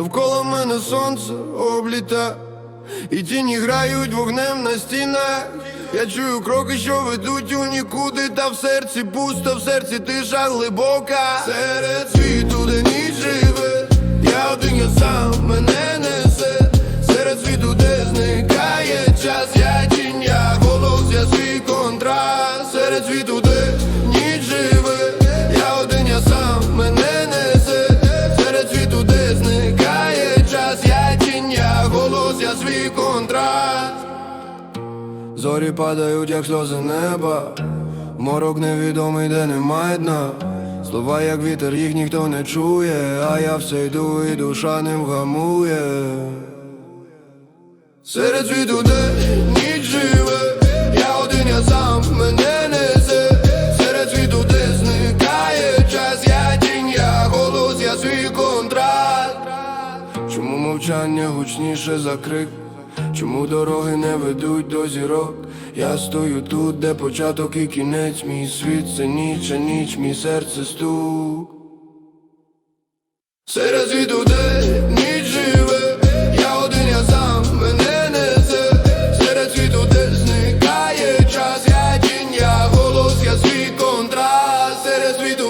Довкола мене сонце обліта, і тіні грають вогнем на стінах. Я чую кроки, що ведуть у нікуди, та в серці пусто, в серці тиша глибока. Серед світу, де ніч живе, я один, я сам мене несе. Серед світу, де зникає час, я тінь, я голос, я свій контраст. Серед світу, де я я свій контраст. Зорі падають, як сльози неба, морок невідомий, де немає дна. Слова, як вітер, їх ніхто не чує, а я все йду і душа не вгамує. Серед світу, де ніч живе, мовчання гучніше за крик Чому дороги не ведуть до зірок? Я стою тут, де початок і кінець, мій світ це ніч, а ніч, мій серце стук. Серед звіту де ніч живе, я один, я сам мене несе, серед світу де зникає час, я тінь, я голос, я свій контраст, серед світу.